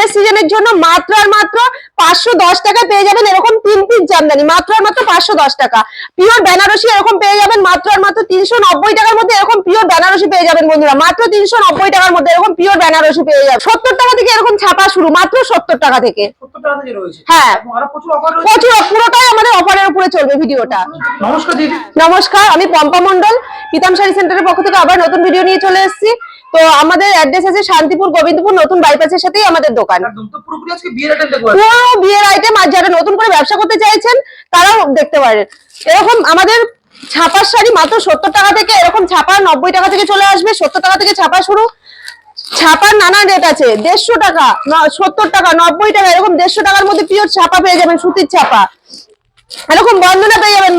বিয়ের সিজনের জন্য মাত্র আর মাত্র পাঁচশো দশ টাকা পেয়ে যাবেন এরকম তিন পিস জামদানি। মাত্র আর মাত্র পাঁচশো দশ টাকা। পিওর বেনারসি এরকম পেয়ে যাবেন মাত্র আর মাত্র তিনশো নব্বই টাকার মধ্যে এরকম পিওর বেনারসি পেয়ে যাবেন বন্ধুরা। মাত্র তিনশো নব্বই টাকার মধ্যে এরকম পিওর বেনারসি পেয়ে যাবেন। সত্তর টাকা থেকে এরকম ছাপা শুরু মাত্র সত্তর টাকা থেকে। হ্যাঁ। প্রচুর পুরোটাই আমাদের অফারের উপরে চলবে ভিডিওটা। নমস্কার আমি পম্পা মন্ডল পিতাম শাড়ি সেন্টারের পক্ষ থেকে আবার নতুন ভিডিও নিয়ে চলে এসেছি। তো আমাদের অ্যাড্রেস আছে শান্তিপুর গোবিন্দপুর নতুন বাইপাসের সাথেই আমাদের দোকান। বিয়ের আইটেম দেখব পুরো বিয়ের আইটেম আর যারা নতুন করে ব্যবসা করতে চাইছেন তারাও দেখতে পারেন। এরকম আমাদের ছাপার শাড়ি মাত্র সত্তর টাকা থেকে এরকম ছাপা নব্বই টাকা থেকে চলে আসবে সত্তর টাকা থেকে ছাপা শুরু। ছাপার নানা রেট আছে দেড়শো টাকা সত্তর টাকা নব্বই টাকা এরকম দেড়শো টাকার মধ্যে পিওর ছাপা পেয়ে যাবেন সুতির ছাপা। এরকম বন্দনা পেয়ে যাবেন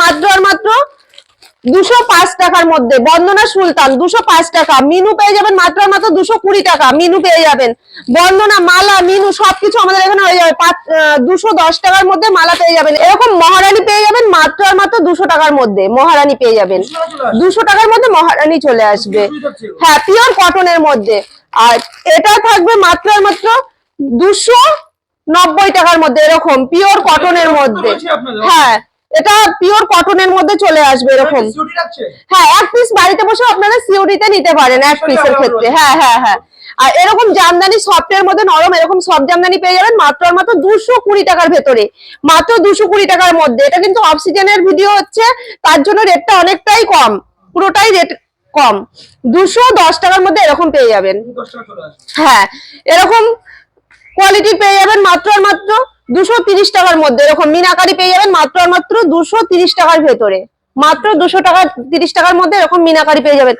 দুশো পাঁচ টাকার মধ্যে বন্দনা সুলতান দুশো পাঁচ টাকা মিনু পেয়ে যাবেন মাত্রার মাত্র দুশো কুড়ি টাকা মিনু পেয়ে যাবেন। বন্দনা মালা মিনু সবকিছু আমাদের এখানে হয়ে যাবে দুশো দশ টাকার মধ্যে মালা পেয়ে যাবেন। এরকম মহারানী পেয়ে যাবেন মাত্র আর মাত্র দুশো টাকার মধ্যে মহারানী পেয়ে যাবেন। দুশো টাকার মধ্যে মহারানী চলে আসবে। হ্যাঁ পিওর কটনের মধ্যে। আর এটা থাকবে মাত্র আর মাত্র দুশো নব্বই টাকার মধ্যে এরকম পিওর কটনের মধ্যে। হ্যাঁ এটা পিওর কটনের মধ্যে চলে আসবে এরকম। হ্যাঁ এক পিস বাড়িতে বসে আপনারা সিওডিতে নিতে পারেন এক পিসের ক্ষেত্রে। হ্যাঁ হ্যাঁ হ্যাঁ। আর এরকম জামদানি সফটের মধ্যে নরম এরকম সফট জামদানি পেয়ে যাবেন মাত্র আর মাত্র দুশো কুড়ি টাকার ভেতরে। মাত্র দুশো কুড়ি টাকার মধ্যে। এটা কিন্তু অফ সিজনের ভিডিও হচ্ছে তার জন্য রেটটা অনেকটাই কম। পুরোটাই রেট কম। দুশো দশ টাকার মধ্যে এরকম পেয়ে যাবেন। হ্যাঁ এরকম কোয়ালিটি পেয়ে যাবেন মাত্র আর মাত্র দুশো তিরিশ টাকার মধ্যে, এরকম মিনাকারি পেয়ে যাবেন মাত্র আর মাত্র দুশো তিরিশ টাকার ভেতরে। মাত্র দুশো টাকা তিরিশ টাকার মধ্যে এরকম মিনাকারি পেয়ে যাবেন।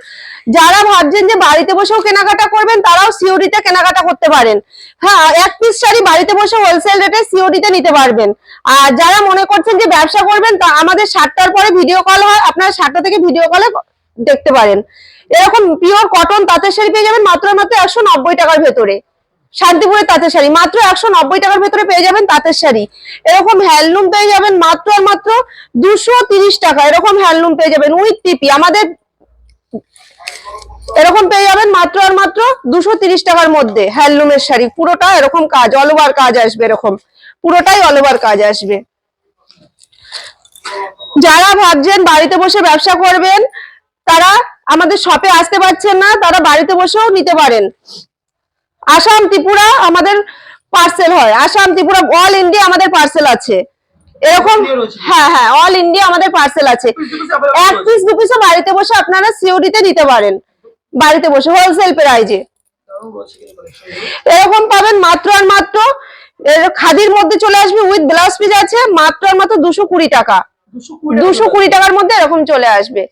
যারা ভাবছেন যে বাড়িতে বসেও কেনাকাটা করবেন, তারাও সিওডিতে কেনাকাটা করতে পারেন। হ্যাঁ এক পিস শাড়ি বাড়িতে বসে হোলসেল রেটে সিওডিতে নিতে পারবেন। আর যারা মনে করছেন যে ব্যবসা করবেন, তা আমাদের সাতটার পরে ভিডিও কল হয়, আপনারা সাতটা থেকে ভিডিও কলে দেখতে পারেন। এরকম পিওর কটন তাঁতের শাড়ি পেয়ে যাবেন মাত্র মাত্র একশো নব্বই টাকার ভেতরে। শান্তিপুরের তাঁতের শাড়ি। মাত্র একশো নব্বই টাকার ভেতরে পেয়ে যাবেন তাঁতের শাড়ি। এরকম হ্যান্ডলুম পেয়ে যাবেন মাত্র আর মাত্র দুশো তিরিশ টাকা। এরকম হ্যান্ডলুম পেয়ে যাবেন উইথ টিপি আমাদের এরকম পেয়ে যাবেন মাত্র আর মাত্র দুশো তিরিশ টাকার মধ্যে হ্যান্ডলুমের শাড়ি। পুরোটা এরকম কাজ অল ওভার কাজ আসবে এরকম। পুরোটাই অল ওভার কাজ আসবে। যারা ভাবছেন বাড়িতে বসে ব্যবসা করবেন, তারা আমাদের শপে আসতে পারছেন না, তারা বাড়িতে বসেও নিতে পারেন। আসাম ত্রিপুরা আমাদের পার্সেল হয়। আসাম ত্রিপুরা অল ইন্ডিয়া আমাদের পার্সেল আছে। এরকম হ্যাঁ হ্যাঁ অল ইন্ডিয়া আমাদের পার্সেল আছে। এক পিস দু পিসও বাড়িতে বসে আপনারা সিওডিতে নিতে পারেন। বাড়িতে বসে হোলসেল প্রাইজে এরকম পাবেন মাত্র আর মাত্র খাদির মধ্যে চলে আসবে উইথ ব্লাউজ পিস আছে মাত্র আর মাত্র দুশো কুড়ি টাকা। দুশো কুড়ি টাকার মধ্যে। এরকম চলে আসবে।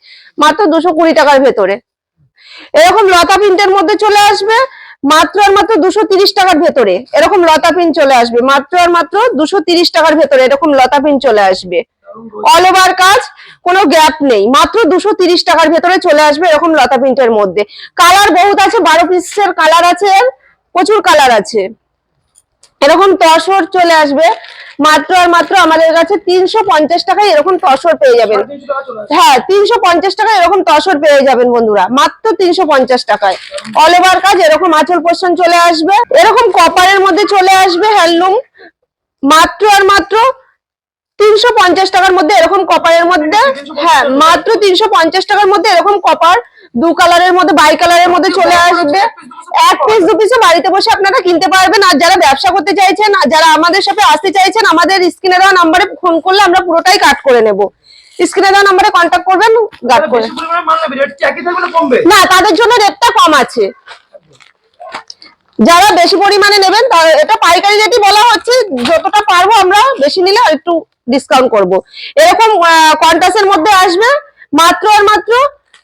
মাত্র দুশো কুড়ি টাকার ভেতরে। এরকম লতা প্রিন্টের মধ্যে চলে আসবে। মাত্র আর মাত্র দুশো তিরিশ টাকার ভেতরে। এরকম লতা পিন চলে আসবে। মাত্র আর মাত্র দুশো তিরিশ টাকার ভেতরে এরকম লতা পিন চলে আসবে। অল ওভার কাজ, কোনো গ্যাপ নেই। মাত্র দুশো তিরিশ টাকার ভেতরে চলে আসবে এরকম লতা প্রিন্টের মধ্যে। কালার বহুত আছে, বারো পিসের কালার আছে, প্রচুর কালার আছে। এরকম তসর চলে আসবে। মাত্র আর মাত্র আমাদের কাছে তিনশো পঞ্চাশ টাকায় এরকম তসর পেয়ে যাবেন। হ্যাঁ তিনশো পঞ্চাশ টাকা এরকম তসর পেয়ে যাবেন বন্ধুরা। মাত্র তিনশো পঞ্চাশ টাকায়। অল ওভার কাজ এরকম আঁচল পোষণ চলে আসবে। এরকম কপারের মধ্যে চলে আসবে হ্যান্ডলুম মাত্র আর মাত্র তিনশো পঞ্চাশ টাকার মধ্যে এরকম কপারের মধ্যে হ্যাঁ মাত্র তিনশো পঞ্চাশ টাকার মধ্যে এরকম কপার দু কালারের মধ্যে বাই কালারের মধ্যে চলে আসবে। এক পিস দু পিসে বাড়িতে বসে আপনারা কিনতে পারবেন। আর যারা ব্যবসা করতে চাইছেন আর যারা আমাদের সাথে আসতে চাইছেন আমাদের স্ক্রিনে দেওয়া নাম্বারে ফোন করলে আমরা পুরোটাই কাট করে নেব। স্ক্রিনে দেওয়া নাম্বারে কন্ট্যাক্ট করবেন কাট করে। না তাদের জন্য রেটটা কম আছে। যারা বেশি পরিমাণে নেবেন এটা পাইকারি রেটই বলা হচ্ছে। যতটা পারব আমরা বেশি নিলে একটু ডিসকাউন্ট করব। এরকম কন্টাসের মধ্যে আসবে। মাত্র আর মাত্র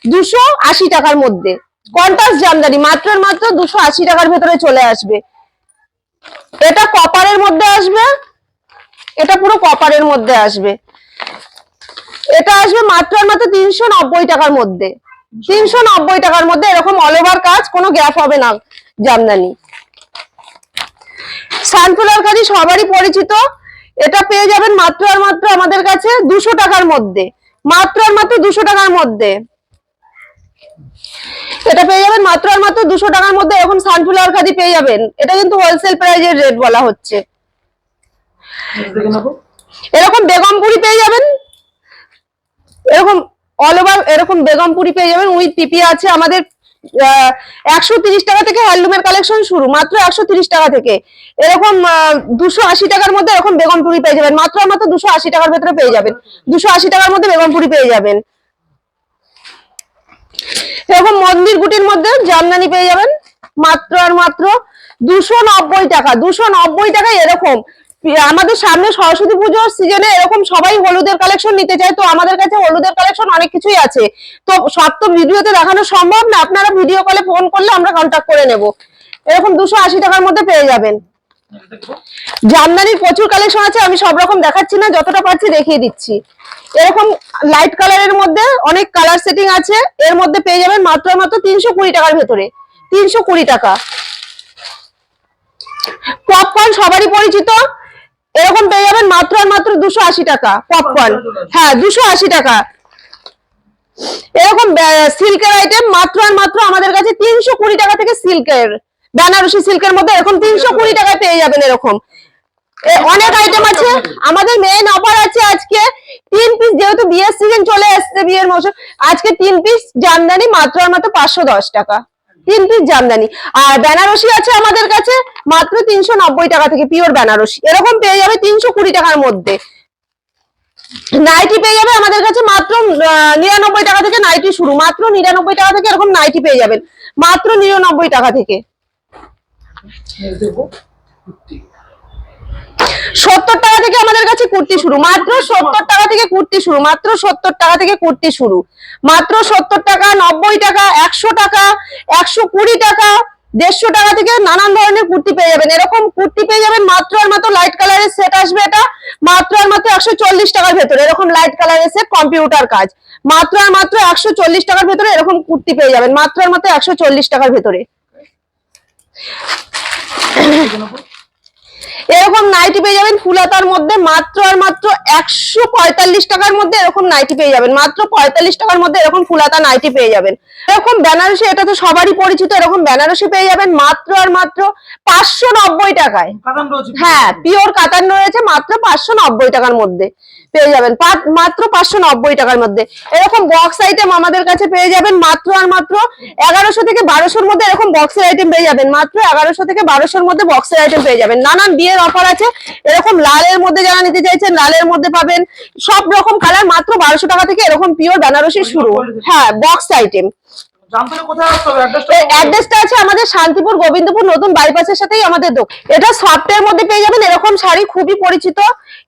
দুশো আশি টাকার মধ্যে। কন্টাস জামদানি, মাত্র মাত্র দুশো আশি টাকার ভেতরে চলে আসবে। এটা কপারের মধ্যে আসবে। এটা পুরো কপারের মধ্যে আসবে। এটা আসবে মাত্র মাত্র তিনশো নব্বই টাকার মধ্যে। তিনশো নব্বই টাকার মধ্যে এরকম অল ওভার কাজ, কোনো গ্যাপ হবে না জামদানি। সানফ্লাওয়ার কাজই সবারই পরিচিত। এটা পেয়ে যাবেন মাত্র আর মাত্র আমাদের কাছে দুশো টাকার মধ্যে। মাত্র আর মাত্র দুশো টাকার মধ্যে। এটা পেয়ে যাবেন মাত্র আর মাত্র দুশো টাকার মধ্যে এরকম সানফ্লাওয়ার খাদি পেয়ে যাবেন। এটা কিন্তু হোলসেল প্রাইজের রেট বলা হচ্ছে। এরকম বেগমপুরি পেয়ে যাবেন। এরকম অল ওভার এরকম বেগমপুরি পেয়ে যাবেন। উইথ পিপি আছে আমাদের একশো তিরিশ টাকা থেকে হ্যান্ডলুমের কালেকশন শুরু, মাত্র একশো তিরিশ টাকা থেকে। এরকম দুশো আশি টাকার মধ্যে এরকম বেগমপুরি পেয়ে যাবেন। মাত্র মাত্র দুশো আশি টাকার ভেতরে পেয়ে যাবেন। দুশো আশি টাকার মধ্যে বেগমপুরি পেয়ে যাবেন। এরকম মন্দির গুটির মধ্যে জামদানি পেয়ে যাবেন। মাত্র আর মাত্র দুশো নব্বই টাকা, দুশো নব্বই টাকা এরকম। আমাদের সামনে সরস্বতী পুজোর সিজনে এরকম সবাই হলুদের কালেকশন নিতে চায়, তো আমাদের কাছে হলুদের কালেকশন অনেক কিছুই আছে। তো সব তো ভিডিওতে দেখানো সম্ভব না, আপনারা ভিডিও কলে ফোন করলে আমরা কন্ট্যাক্ট করে নেব। এরকম দুশো আশি টাকার মধ্যে পেয়ে যাবেন। জামদানির প্রচুর কালেকশন আছে, আমি সব রকম দেখাচ্ছি না, যতটা পারছি দেখিয়ে দিচ্ছি। এরকম লাইট কালারের মধ্যে অনেক কালার সেটিং আছে, এর মধ্যে পেয়ে যাবেন মাত্র মাত্র তিনশো কুড়ি টাকার ভেতরে, তিনশো কুড়ি টাকা। পপকর্ন সবারই পরিচিত, এরকম পেয়ে যাবেন মাত্র আর মাত্র দুশো আশি টাকা পপকর্ন হ্যাঁ দুশো আশি টাকা। এরকম সিল্কের আইটেম মাত্র আর মাত্র আমাদের কাছে তিনশো কুড়ি টাকা থেকে সিল্কের বেনারসি সিল্কের মধ্যে এরকম তিনশো কুড়ি টাকায় পেয়ে যাবেন এরকম। অনেক আইটেম আছে আমাদের মেইন অফার আছে আজকে। তিন পিস যেহেতু বিয়ের সিজন চলে এসছে বিয়ের মৌসুম আজকে তিন পিস জামদানি মাত্র আর মাত্র পাঁচশো দশ টাকা। তিন পিস জামদানি। আর বেনারসি আছে আমাদের কাছে মাত্র তিনশো নব্বই টাকা থেকে পিওর বেনারসি। এরকম পেয়ে যাবে তিনশো কুড়ি টাকার মধ্যে। নাইটি পেয়ে যাবে আমাদের কাছে মাত্র নিরানব্বই টাকা থেকে নাইটি শুরু। মাত্র নিরানব্বই টাকা থেকে এরকম নাইটি পেয়ে যাবেন। মাত্র নিরানব্বই টাকা থেকে। সত্তর টাকা থেকে আমাদের কাছে কুর্তি শুরু। মাত্র সত্তর টাকা থেকে কুর্তি শুরু, মাত্র সত্তর টাকা থেকে কুর্তি শুরু। মাত্র সত্তর টাকা, নব্বই টাকা, একশো টাকা, একশো কুড়ি টাকা, দেড়শো টাকা থেকে নানান ধরনের কুর্তি পেয়ে যাবেন। এরকম কুর্তি পেয়ে যাবেন মাত্র আর মাত্র লাইট কালারের সেট আসবে এটা, মাত্র আর মাত্র একশো চল্লিশ টাকার ভেতরে, এরকম লাইট কালারের সেট কম্পিউটার কাজ। মাত্র আর মাত্র একশো চল্লিশ টাকার ভেতরে এরকম কুর্তি পেয়ে যাবেন, মাত্র আর মাত্র একশো চল্লিশ টাকার ভেতরে। 哎。এরকম নাইটি পেয়ে যাবেন ফুলাতার মধ্যে মাত্র আর মাত্র একশো পঁয়তাল্লিশ টাকার মধ্যে এরকম নাইটি পেয়ে যাবেন। মাত্র পঁয়তাল্লিশ টাকার মধ্যে এরকম ফুলাতা নাইটি পেয়ে যাবেন। এরকম বেনারসি এটা তো সবারই পরিচিত এরকম বেনারসি পেয়ে যাবেন মাত্র আর মাত্র পাঁচশো নব্বই টাকায়। হ্যাঁ পিওর কাতান রয়েছে মাত্র পাঁচশো নব্বই টাকার মধ্যে পেয়ে যাবেন। মাত্র পাঁচশো নব্বই টাকার মধ্যে। এরকম বক্স আইটেম আমাদের কাছে পেয়ে যাবেন মাত্র আর মাত্র এগারোশো থেকে বারোশোর মধ্যে এরকম বক্সের আইটেম পেয়ে যাবেন। মাত্র এগারোশো থেকে বারোশোর মধ্যে বক্সের আইটেম পেয়ে যাবেন। নানান বিয়ের অফার আছে। এরকম লালের মধ্যে যারা নিতে চাইছেন লালের মধ্যে পাবেন। সব রকম কালার মাত্র বারোশো টাকা থেকে এরকম পিওর বেনারসি শুরু। হ্যাঁ বক্স আইটেম অ্যাড্রেসটা আছে? আমাদের শান্তিপুর গোবিন্দপুর নতুন বাইপাসের সাথেই আমাদের দোকান। এটা সফটের মধ্যে পেয়ে যাবেন। এরকম শাড়ি খুবই পরিচিত।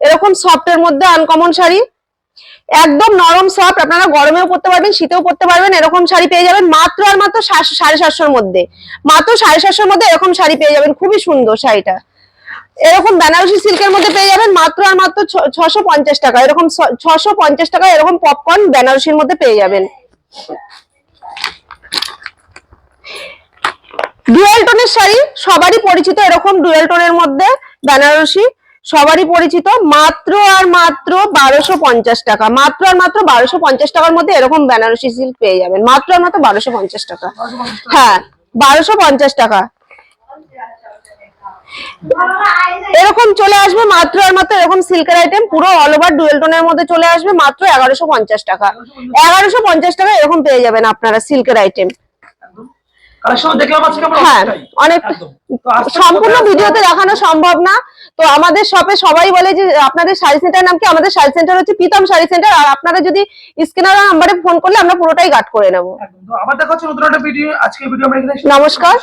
এরকম সফটের মধ্যে আনকমন শাড়ি। একদম নরম সফট আপনারা গরমেও পরতে পারবেন শীতেও পরতে পারবেন। এরকম শাড়ি পেয়ে যাবেন মাত্র আর মাত্র সাড়ে সাতশোর মধ্যে। মাত্র সাড়ে সাতশোর মধ্যে এরকম শাড়ি পেয়ে যাবেন। খুবই সুন্দর শাড়িটা। এরকম বেনারসি সিল্কের মধ্যে পেয়ে যাবেন মাত্র আর মাত্র ছশো পঞ্চাশ টাকা। এরকম ছশো পঞ্চাশ টাকা এরকম পপকর্ন বেনারসির মধ্যে পেয়ে যাবেন। ডুয়েল টোনের শাড়ি, সবারই পরিচিত এরকম ডুয়েল টোনের মধ্যে বেনারসি, সবারই পরিচিত মাত্র আর মাত্র বারোশো পঞ্চাশ টাকা। মাত্র আর মাত্র বারোশো পঞ্চাশ টাকার মধ্যে এরকম বেনারসি সিল্ক পেয়ে যাবেন। মাত্র আর মাত্র বারোশো পঞ্চাশ টাকা। হ্যাঁ বারোশো পঞ্চাশ টাকা। এরকম চলে আসবে মাত্র আর মাত্র এরকম সিল্কের আইটেম পুরো অল ওভার ডুয়েল টোনের মধ্যে চলে আসবে মাত্র এগারোশো পঞ্চাশ টাকা। এগারোশো পঞ্চাশ টাকা এরকম পেয়ে যাবেন আপনারা সিল্কের আইটেম হ্যাঁ অনেক সম্পূর্ণ ভিডিওতে দেখানো সম্ভব না। তো আমাদের শপে সবাই বলে যে আপনাদের শাড়ি সেন্টার নাম কি? আমাদের শাড়ি সেন্টার হচ্ছে প্রীতম শাড়ি সেন্টার। আর আপনারা যদি স্ক্রিনার নাম্বারে ফোন করলে আমরা পুরোটাই গার্ড করে নেব। নমস্কার।